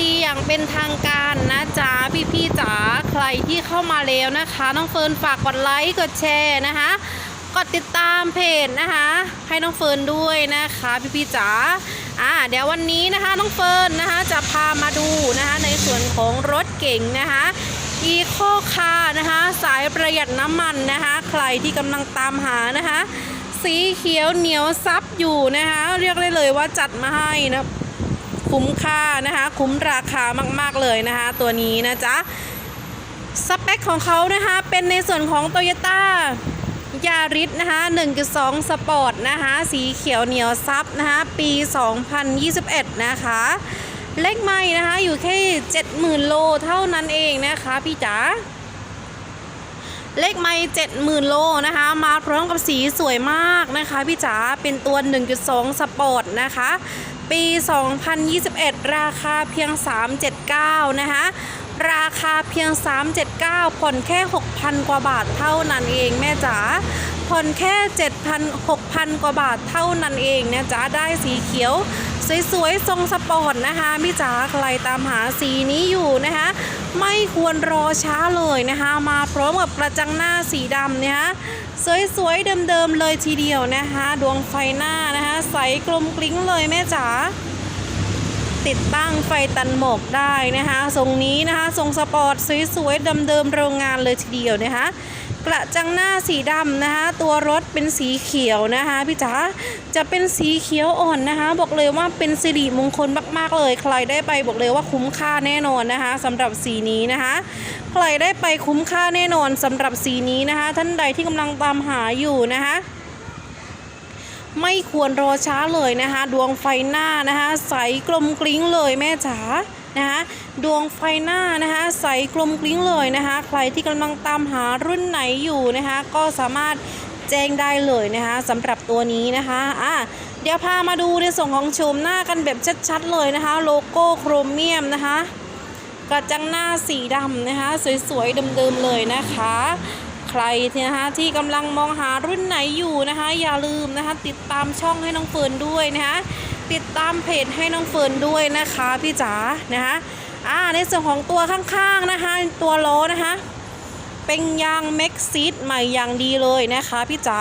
ดีอย่างเป็นทางการนะจ๊ะพี่พี่ๆจ๋าใครที่เข้ามาแล้วนะคะ น้องเฟิร์นฝากกดไลค์กดแชร์นะคะกดติดตามเพจนะคะ ให้น้องเฟิร์นด้วยนะคะพี่พี่ๆจ๋าอ่าเดี๋ยววันนี้นะคะน้องเฟิร์นนะคะจะพามาดูนะคะในส่วนของรถเก๋งนะคะอีโคคานะคะ สายประหยัดน้ำมันนะคะ ใครที่กำลังตามหานะคะ สีเขียวเหนียวซับอยู่นะคะ เรียกได้เลยว่าจัดมาให้นะ คุ้มค่านะคะ คุ้มราคามาก ๆ เลยนะคะ ตัวนี้นะจ๊ะสเปคของเขานะคะเป็นในส่วนของ t o y ยต้ายาริสนะคะ1.2 สปอร์ตนะคะ สีเขียวเหนียวซับนะคะ ปี 2021 นะคะ เลขไม่นะคะ อยู่แค่ 70,000 โลเท่านั้นเองนะคะ พี่จ๋า เลขไม่70,000 โลนะคะ มาพร้อมกับสีสวยมากนะคะพี่จ๋าเป็นตัว 1.2 สปอร์ตนะคะ ปี 2021 ราคาเพียง 379 นะคะ ราคาเพียง 379 ผ่อนแค่ 6,000 กว่าบาทเท่านั้นเองแม่จ๋า ผ่อนแค่ 7,000 6,000 กว่าบาทเท่านั้นเองนะจ๊ะได้สีเขียว สวยๆ ทรงสปอร์ตนะคะพี่จ๋าใครตามหาสีนี้อยู่นะคะ ไม่ควรรอช้าเลยนะคะ มาพร้อมกับกระจังหน้าสีดำนะคะสวยๆ เดิมๆ เลยทีเดียวนะคะ ดวงไฟหน้านะคะ ใสกลมกลิ้งเลยแม่จ๋าติดตั้งไฟตันหมกได้นะคะ ทรงนี้นะคะ ทรงสปอร์ตสวยๆ เดิมๆ โรงงานเลยทีเดียวนะคะ กระจังหน้าสีดำนะคะ ตัวรถเป็นสีเขียวนะคะพี่จ๋าจะเป็นสีเขียวอ่อนนะคะ บอกเลยว่าเป็นสิริมงคลมากๆเลย ใครได้ไปบอกเลยว่าคุ้มค่าแน่นอนนะคะสำหรับสีนี้นะคะ ใครได้ไปคุ้มค่าแน่นอนสำหรับสีนี้นะคะ ท่านใดที่กำลังตามหาอยู่นะคะไม่ควรรอช้าเลยนะคะ ดวงไฟหน้านะคะ ใสกลมกลิ้งเลยแม่จ๋า นะคะดวงไฟหน้านะคะใสกลมกลิ้งเลยนะคะ ใครที่กำลังตามหารุ่นไหนอยู่นะคะ ก็สามารถแจ้งได้เลยนะคะสำหรับตัวนี้นะคะอะเดี๋ยวพามาดูในส่วนของโฉมหน้ากันแบบชัดๆเลยนะคะ โลโก้โครเมียมนะคะกระจังหน้าสีดำนะคะ สวยๆเดิมๆเลยนะคะ ใครนะคะที่กำลังมองหารุ่นไหนอยู่นะคะ อย่าลืมนะคะ ติดตามช่องให้น้องเฟิร์นด้วยนะคะติดตามเพจให้น้องเฟิร์นด้วยนะคะพี่จ๋านะคะอ่าในส่วนของตัวข้างๆนะคะ ตัวล้อนะคะ เป็นยางแม็กซีดใหม่อย่างดีเลยนะคะพี่จ๋า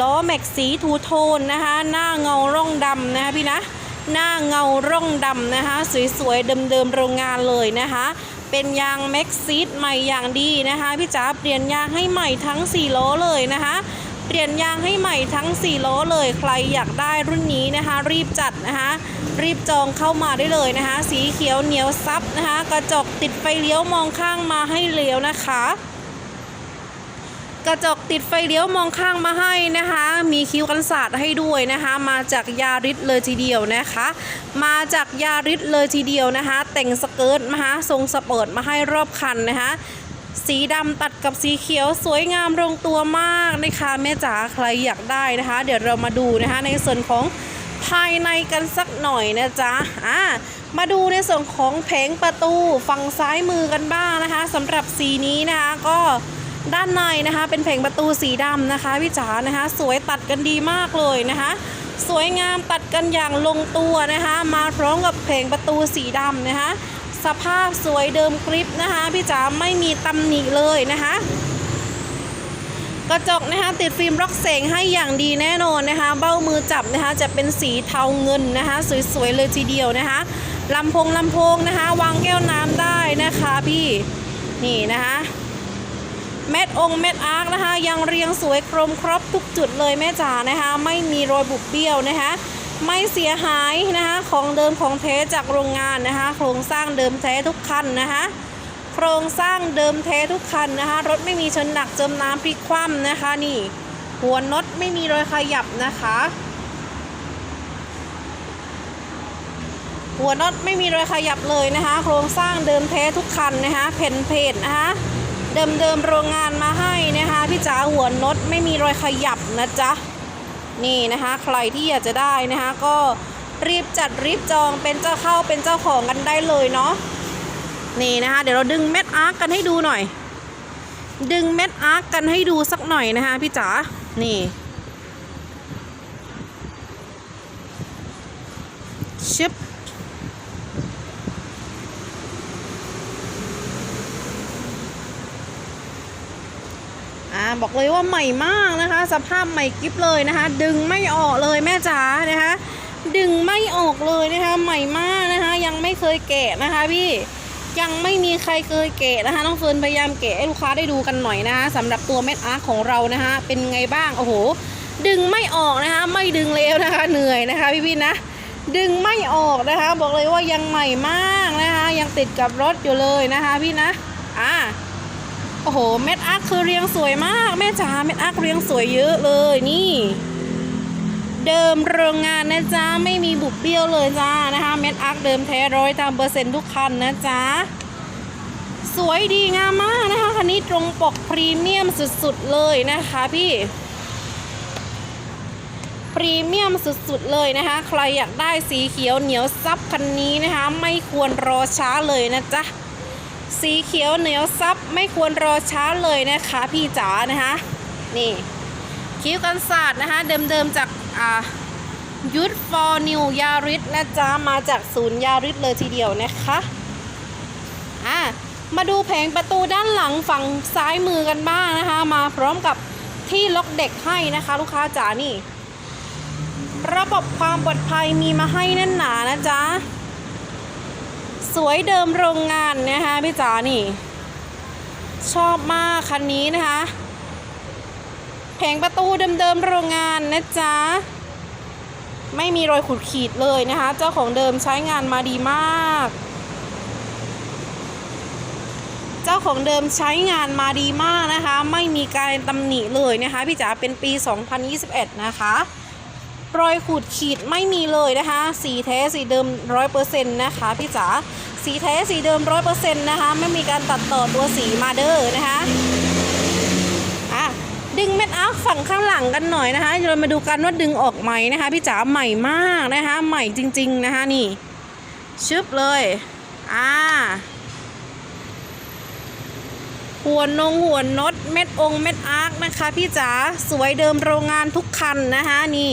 ล้อแม็กสีทูโทนนะคะ หน้าเงาร่องดำนะคะพี่นะหน้าเงาร่องดำนะคะ สวยๆเดิมๆโรงงานเลยนะคะ เป็นยางแม็กซิสใหม่อย่างดีนะคะพี่จ๋าเปลี่ยนยางให้ใหม่ทั้ง4ล้อเลยนะคะเปลี่ยนยางให้ใหม่ทั้ง4ล้อเลยใครอยากได้รุ่นนี้นะคะ รีบจัดนะคะรีบจองเข้ามาได้เลยนะคะ สีเขียวเหนียวซับนะคะ กระจกติดไฟเลี้ยวมองข้างมาให้เลี้ยวนะคะ กระจกติดไฟเลี้ยวมองข้างมาให้นะคะ มีคิ้วกันศาสตร์ให้ด้วยนะคะ มาจากยาริสเลยทีเดียวนะคะ มาจากยาริสเลยทีเดียวนะคะ แต่งสเกิร์ตนะคะทรงสเปอร์ตมาให้รอบคันนะคะสีดำตัดกับสีเขียวสวยงามลงตัวมากนะคะแม่จ๋าใครอยากได้นะคะ เดี๋ยวเรามาดูนะคะ ในส่วนของภายในกันสักหน่อยนะจ๊ะอ่ามาดูในส่วนของแผงประตูฝั่งซ้ายมือกันบ้างนะคะสำหรับสีนี้นะคะก็ ด้านในนะคะ เป็นแผงประตูสีดำนะคะพี่จ๋านะคะ สวยตัดกันดีมากเลยนะคะ สวยงามตัดกันอย่างลงตัวนะคะ มาพร้อมกับแผงประตูสีดำนะคะ สภาพสวยเดิมกริปนะคะพี่จ๋าไม่มีตำหนิเลยนะคะกระจกนะคะติดฟิล์มร็อกเสงให้อย่างดีแน่นอนนะคะ เบ้ามือจับนะคะจะเป็นสีเทาเงินนะคะ สวยๆเลยทีเดียวนะคะลำโพงลำโพงนะคะ วางแก้วน้ำได้นะคะพี่นี่นะคะ เม็ดองเม็ดอาร์คนะคะ ยังเรียงสวยกรมครบทุกจุดเลยแม่จ๋านะคะ ไม่มีรอยบุบเบี้ยวนะคะ ไม่เสียหายนะคะของเดิมของแท้จากโรงงานนะคะ โครงสร้างเดิมแท้ทุกคันนะคะ โครงสร้างเดิมแท้ทุกคันนะคะ รถไม่มีชนหนักจมน้ำพลิกคว่ำนะคะนี่ หัวน็อตไม่มีรอยขยับนะคะหัวน็อตไม่มีรอยขยับเลยนะคะ โครงสร้างเดิมแท้ทุกคันนะคะเพนเพจนะคะ เดิมเดิมๆโรงงานมาให้นะคะ พี่จ๋าหัวน็อตไม่มีรอยขยับนะจ๊ะ นี่นะคะ ใครที่อยากจะได้นะคะ ก็รีบจัดรีบจองเป็นเจ้าเข้าเป็นเจ้าของกันได้เลยเนาะนี่นะคะ เดี๋ยวเราดึงเม็ดอาร์กกันให้ดูหน่อย ดึงเม็ดอาร์กกันให้ดูสักหน่อยนะคะพี่จ๋านี่ชึบ บอกเลยว่าใหม่มากนะคะ สภาพใหม่กริบเลยนะคะ ดึงไม่ออกเลยแม่จ๋านะคะ ดึงไม่ออกเลยนะคะ ใหม่มากนะคะ ยังไม่เคยแกะนะคะพี่ยังไม่มีใครเคยแกะนะคะน้องเฟิร์นพยายามแกะให้ลูกค้าได้ดูกันหน่อยนะคะสำหรับตัวเม็ดอาร์ของเรานะคะเป็นไงบ้างโอ้โห ดึงไม่ออกนะคะ ไม่ดึงแล้วนะคะ เหนื่อยนะคะพี่พี่นะดึงไม่ออกนะคะ บอกเลยว่ายังใหม่มากนะคะ ยังติดกับรถอยู่เลยนะคะพี่นะอ่า โอ้โห เม็ดอาร์คคือเรียงสวยมาก แม่จ๋า เม็ดอาร์คเรียงสวยเยอะเลยนี่ เดิมโรงงานนะจ๊ะ ไม่มีบุบเบี้ยวเลยจ้านะคะ เม็ดอาร์คเดิมแท้ร้อยตามเปอร์เซ็นต์ทุกคันนะจ๊ะ สวยดีงามมากนะคะ คันนี้ตรงปกพรีเมียมสุดๆเลยนะคะพี่พรีเมียมสุดๆเลยนะคะ ใครอยากได้สีเขียวเหนียวซับคันนี้นะคะ ไม่ควรรอช้าเลยนะจ๊ะ สีเขียวเหนียวซับไม่ควรรอช้าเลยนะคะพี่จ๋านะคะนี่คิ้วกันศาสตร์นะคะเดิมๆจากอ่ายุทธฟอร์นิวยาริสนะจ๊ะมาจากศูนย์ยาริสเลยทีเดียวนะคะอ่ามาดูแผงประตูด้านหลังฝั่งซ้ายมือกันบ้างนะคะ มาพร้อมกับที่ล็อกเด็กให้นะคะ ลูกค้าจ๋านี่ ระบบความปลอดภัยมีมาให้แน่นหนานะจ๊ะ สวยเดิมโรงงานนะคะพี่จ๋านี่ ชอบมากคันนี้นะคะ แผงประตูเดิมๆโรงงานนะจ๊ะ ไม่มีรอยขูดขีดเลยนะคะ เจ้าของเดิมใช้งานมาดีมาก เจ้าของเดิมใช้งานมาดีมากนะคะ ไม่มีการตำหนิเลยนะคะ พี่จ๋าเป็นปี 2021 นะคะ รอยขูดขีดไม่มีเลยนะคะ สีแท้สีเดิมร้อยเปอร์เซ็นต์นะคะพี่จ๋าสีแท้สีเดิมร้อยเปอร์เซ็นต์นะคะ ไม่มีการตัดต่อตัวสีมาเดอร์นะคะอะดึงเม็ดอาร์คฝั่งข้างหลังกันหน่อยนะคะ เรามาดูกันว่าดึงออกไหมนะคะ พี่จ๋าใหม่มากนะคะ ใหม่จริง ๆนะคะนี่ ชึบเลยอ่าหัวนงหัวนดเม็ดองเม็ดอาร์คนะคะ พี่จ๋าสวยเดิมโรงงานทุกคันนะคะนี่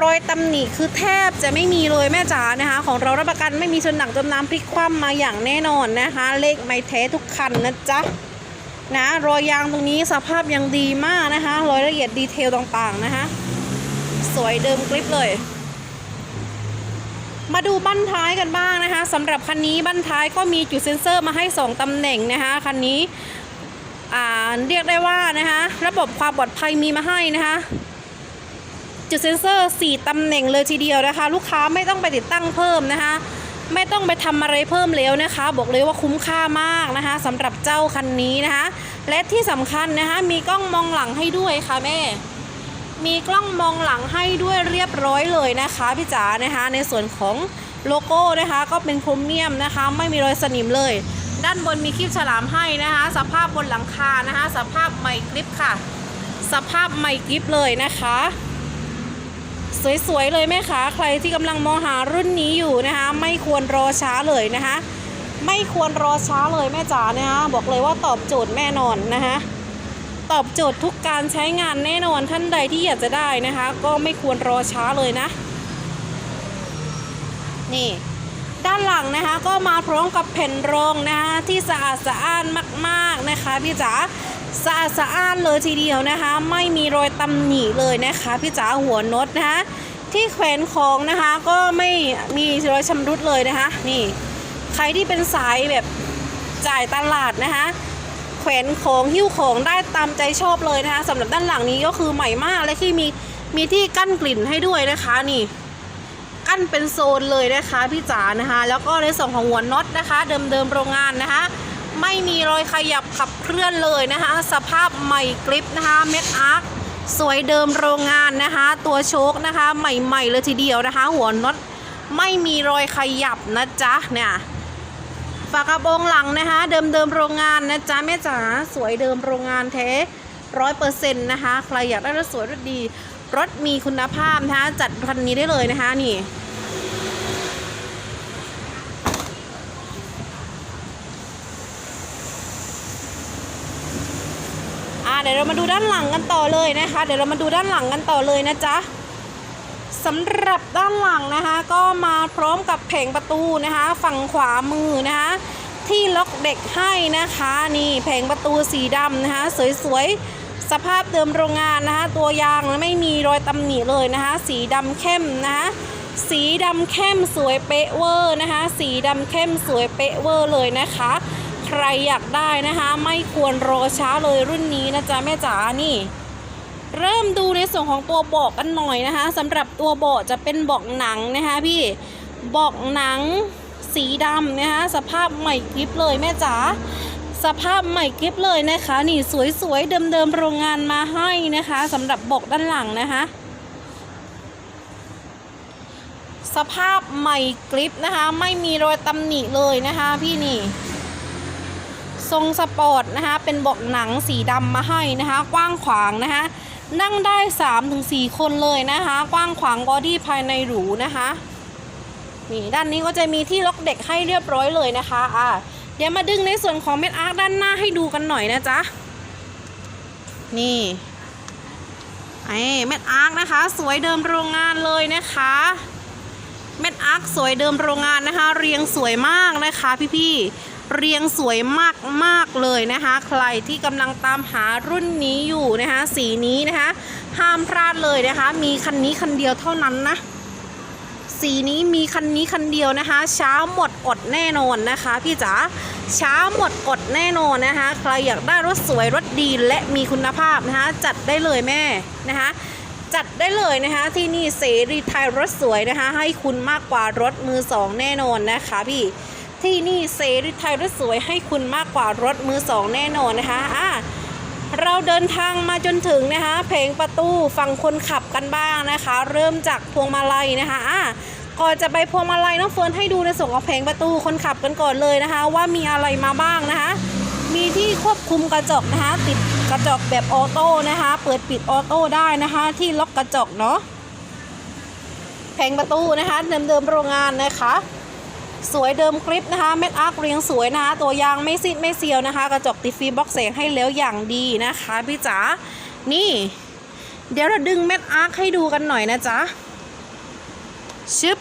รอยตำหนิคือแทบจะไม่มีเลยแม่จ๋านะคะ ของเรารับประกันไม่มีชนหนักจมน้ำพลิกคว่ำมาอย่างแน่นอนนะคะ เลขไม่แท้ทุกคันนะจ๊ะนะรอยยางตรงนี้สภาพยังดีมากนะคะรายละเอียดดีเทลต่างๆนะคะ สวยเดิมกริบเลยมาดูบั้นท้ายกันบ้างนะคะสำหรับคันนี้บั้นท้ายก็มีจุดเซ็นเซอร์มาให้ 2ตำแหน่งนะคะคันนี้อ่าเรียกได้ว่านะคะ ระบบความปลอดภัยมีมาให้นะคะ จุดเซ็นเซอร์ 4ตำแหน่งเลยทีเดียวนะคะ ลูกค้าไม่ต้องไปติดตั้งเพิ่มนะคะ ไม่ต้องไปทำอะไรเพิ่มแล้วนะคะ บอกเลยว่าคุ้มค่ามากนะคะสำหรับเจ้าคันนี้นะคะ และที่สำคัญนะคะมีกล้องมองหลังให้ด้วยค่ะแม่มีกล้องมองหลังให้ด้วยเรียบร้อยเลยนะคะพี่จ๋านะคะ ในส่วนของโลโก้นะคะ ก็เป็นโครเมียมนะคะ ไม่มีรอยสนิมเลย ด้านบนมีคลิปฉลามให้นะคะ สภาพบนหลังคานะคะ สภาพใหม่กริปค่ะ สภาพใหม่กริปเลยนะคะ สวยๆเลยแม่ค้าใครที่กำลังมองหารุ่นนี้อยู่นะคะ ไม่ควรรอช้าเลยนะคะ ไม่ควรรอช้าเลยแม่จ๋านะคะบอกเลยว่าตอบโจทย์แน่นอนนะคะตอบโจทย์ทุกการใช้งานแน่นอนท่านใดที่อยากจะได้นะคะ ก็ไม่ควรรอช้าเลยนะ นี่ด้านหลังนะคะก็มาพร้อมกับแผ่นรองนะคะที่สะอาดสะอ้านมาก ๆนะคะพี่จ๋า สะอาดสะอ้านเลยทีเดียวนะคะ ไม่มีรอยตำหนิเลยนะคะพี่จ๋าหัวน็อตนะคะที่แขวนของนะคะก็ไม่มีรอยชำรุดเลยนะคะนี่ใครที่เป็นสายแบบจ่ายตลาดนะคะแขวนของหิ้วของได้ตามใจชอบเลยนะคะสำหรับด้านหลังนี้ก็คือใหม่มากและที่มีมีที่กั้นกลิ่นให้ด้วยนะคะนี่กั้นเป็นโซนเลยนะคะพี่จ๋านะคะ แล้วก็ในส่วนของหัวน็อตนะคะ เดิมๆโรงงานนะคะ ไม่มีรอยขยับขับเคลื่อนเลยนะคะ สภาพใหม่กริปนะคะเม็ดอาร์คสวยเดิมโรงงานนะคะ ตัวโชคนะคะ ใหม่ๆเลยทีเดียวนะคะ หัวน็อตไม่มีรอยขยับนะจ๊ะเนี่ยฝากระโปรงหลังนะคะ เดิมเดิมๆโรงงานนะจ๊ะแม่จ๋าสวยเดิมโรงงานแท้ร้อยเปอร์เซ็นต์นะคะ ใครอยากได้รถสวยรถดี รถมีคุณภาพนะคะ จัดคันนี้ได้เลยนะคะนี่ เดี๋ยวเรามาดูด้านหลังกันต่อเลยนะคะ เดี๋ยวเรามาดูด้านหลังกันต่อเลยนะจ๊ะสำหรับด้านหลังนะคะ ก็มาพร้อมกับแผงประตูนะคะ ฝั่งขวามือนะคะ ที่ล็อกเด็กให้นะคะนี่แผงประตูสีดำนะคะ สวยๆสภาพเดิมโรงงานนะคะ ตัวยางไม่มีรอยตำหนิเลยนะคะ สีดำเข้มนะคะสีดำเข้มสวยเป๊ะเวอร์นะคะ สีดำเข้มสวยเป๊ะเวอร์เลยนะคะ รอยากได้นะคะ ไม่ควรรอช้าเลยรุ่นนี้นะจ๊ะแม่จ๋านี่ เริ่มดูในส่วนของตัวเบาะกันหน่อยนะคะสำหรับตัวเบาะจะเป็นเบาะหนังนะคะพี่เบาะหนังสีดำนะคะสภาพใหม่กริบเลยแม่จ๋าสภาพใหม่กริบเลยนะคะ นี่สวยๆเดิมๆโรงงานมาให้นะคะสำหรับเบาะด้านหลังนะคะ สภาพใหม่กริบนะคะ ไม่มีรอยตำหนิเลยนะคะพี่นี่ ทรงสปอร์ตนะคะ เป็นเบาะหนังสีดำมาให้นะคะ กว้างขวางนะคะ นั่งได้ 3-4 คนเลยนะคะ กว้างขวางบอดี้ภายในหรูนะคะนี่ด้านนี้ก็จะมีที่ล็อกเด็กให้เรียบร้อยเลยนะคะ อะเดี๋ยวมาดึงในส่วนของเม็ดอาร์ด้านหน้าให้ดูกันหน่อยนะจ๊ะ นี่ ไอ้เม็ดอาร์นะคะ สวยเดิมโรงงานเลยนะคะ เม็ดอาร์สวยเดิมโรงงานนะคะ เรียงสวยมากนะคะพี่ๆ เรียงสวยมากมากๆเลยนะคะ ใครที่กำลังตามหารุ่นนี้อยู่นะคะ สีนี้นะคะ ห้ามพลาดเลยนะคะ มีคันนี้คันเดียวเท่านั้นนะสีนี้มีคันนี้คันเดียวนะคะ เช้าหมดอดแน่นอนนะคะ พี่จ๋าเช้าหมดอดแน่นอนนะคะ ใครอยากได้รถสวยรถดีและมีคุณภาพนะคะ จัดได้เลยแม่นะคะ จัดได้เลยนะคะที่นี่เสรีไทยรถสวยนะคะ ให้คุณมากกว่ารถมือสองแน่นอนนะคะพี่ ที่นี่เสรีไทยรถสวยให้คุณมากกว่ารถมือสองแน่นอนนะคะอะเราเดินทางมาจนถึงนะคะเพลงประตูฝั่งคนขับกันบ้างนะคะ เริ่มจากพวงมาลัยนะคะอะก่อนจะไปพวงมาลัยน้องเฟิร์นให้ดูในส่วนของเพลงประตูคนขับกันก่อนเลยนะคะ ว่ามีอะไรมาบ้างนะคะ มีที่ควบคุมกระจกนะคะ ติดกระจกแบบออโต้นะคะ เปิดปิดออโต้ได้นะคะ ที่ล็อกกระจกเนาะแผงประตูนะคะเดิมๆโรงงานนะคะ สวยเดิมกริปนะคะเม็ดอาร์คเรียงสวยนะคะ ตัวยางไม่ซิดไม่เซียวนะคะ กระจกติดฟิล์มบล็อกเสียงให้แล้วอย่างดีนะคะพี่จ๋านี่ เดี๋ยวเราดึงเม็ดอาร์คให้ดูกันหน่อยนะจ๊ะชึบ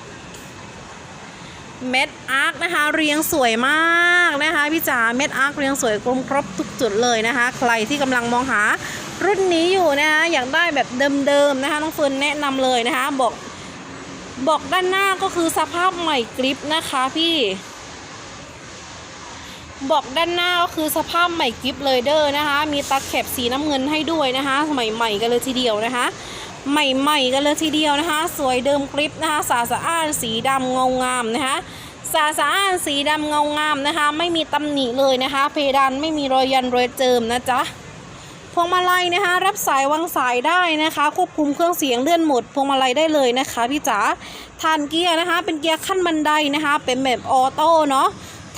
เม็ดอาร์คนะคะเรียงสวยมากนะคะพี่จ๋าเม็ดอาร์คเรียงสวยกลมครบทุกจุดเลยนะคะ ใครที่กำลังมองหารุ่นนี้อยู่นะคะอยากได้แบบเดิมๆนะคะน้องเฟิร์นแนะนำเลยนะคะบอก บอกด้านหน้าก็คือสภาพใหม่กริปนะคะพี่ บอกด้านหน้าก็คือสภาพใหม่กริปเลยเด้อนะคะ มีตาแคบสีน้ำเงินให้ด้วยนะคะใหม่ๆกันเลยทีเดียวนะคะ ใหม่ๆกันเลยทีเดียวนะคะ สวยเดิมกริปนะคะ สาสะอ้านสีดำเงางามนะคะสาสะอ้านสีดำเงางามนะคะ ไม่มีตำหนิเลยนะคะ เพดานไม่มีรอยยันรอยเจิมนะจ๊ะ พวงมาลัยนะคะ รับสายวางสายได้นะคะ ควบคุมเครื่องเสียงเลื่อนโหมดพวงมาลัยได้เลยนะคะพี่จ๋าฐานเกียร์นะคะ เป็นเกียร์ขั้นบันไดนะคะ เป็นแบบออโต้เนาะ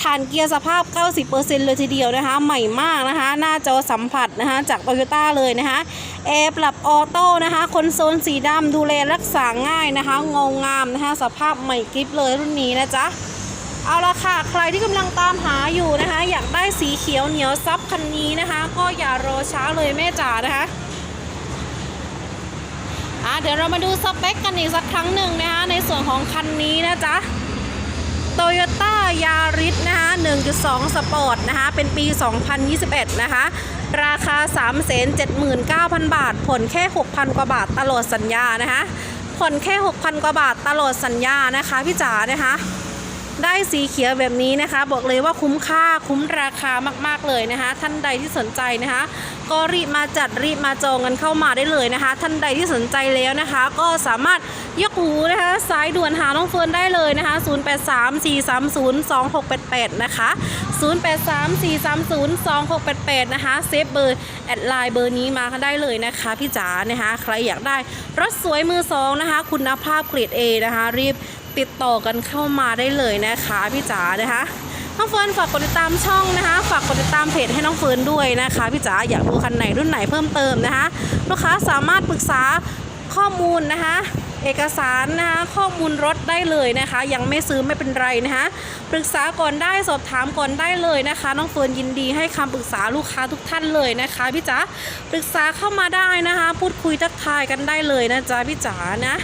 ฐานเกียร์สภาพ 90%เลยทีเดียวนะคะ ใหม่มากนะคะ หน้าจอสัมผัสนะคะ จากโตโยต้าเลยนะคะแอร์ปรับออโต้นะคะ คอนโซลสีดำดูแลรักษาง่ายนะคะงงงามนะคะ สภาพใหม่กริบเลยรุ่นนี้นะจ๊ะ เอาละค่ะ ใครที่กำลังตามหาอยู่นะคะ อยากได้สีเขียวเหนียวซับคันนี้นะคะ ก็อย่ารอช้าเลยแม่จ๋านะคะอะเดี๋ยวเรามาดูสเปคกันอีกสักครั้งหนึ่งนะคะ ในส่วนของคันนี้นะจ๊ะโตโยต้ายาริสนะคะ 1.2 สปอร์ตนะคะ เป็นปี 2021 นะคะ ราคา 379,000 บาท ผลแค่ 6,000 กว่าบาทตลอดสัญญานะคะผ่อนแค่ 6,000 กว่าบาทตลอดสัญญานะคะพี่จ๋านะคะ ได้สีเขียวแบบนี้นะคะ บอกเลยว่าคุ้มค่าคุ้มราคามากๆเลยนะคะ ท่านใดที่สนใจนะคะ ก็รีบมาจัดรีบมาจองกันเข้ามาได้เลยนะคะ ท่านใดที่สนใจแล้วนะคะ ก็สามารถยกหูนะคะสายด่วนหาน้องเฟิร์นได้เลยนะคะ 0834302688 นะคะ 0834302688 นะคะ เซฟเบอร์แอดไลน์เบอร์นี้มาได้เลยนะคะพี่จ๋านะคะ ใครอยากได้รถสวยมือสองนะคะ คุณภาพเกรด A นะคะ รีบ ติดต่อกันเข้ามาได้เลยนะคะพี่จ๋านะคะน้องเฟิร์นฝากกดติดตามช่องนะคะ ฝากกดติดตามเพจให้น้องเฟิร์นด้วยนะคะพี่จ๋าอยากดูคันไหนรุ่นไหนเพิ่มเติมนะคะลูกค้าสามารถปรึกษาข้อมูลนะคะเอกสารนะคะข้อมูลรถได้เลยนะคะ ยังไม่ซื้อไม่เป็นไรนะคะปรึกษาก่อนได้สอบถามก่อนได้เลยนะคะน้องเฟิร์นยินดีให้คำปรึกษาลูกค้าทุกท่านเลยนะคะพี่จ๋าปรึกษาเข้ามาได้นะคะ พูดคุยทักทายกันได้เลยนะจ๊ะพี่จ๋านะ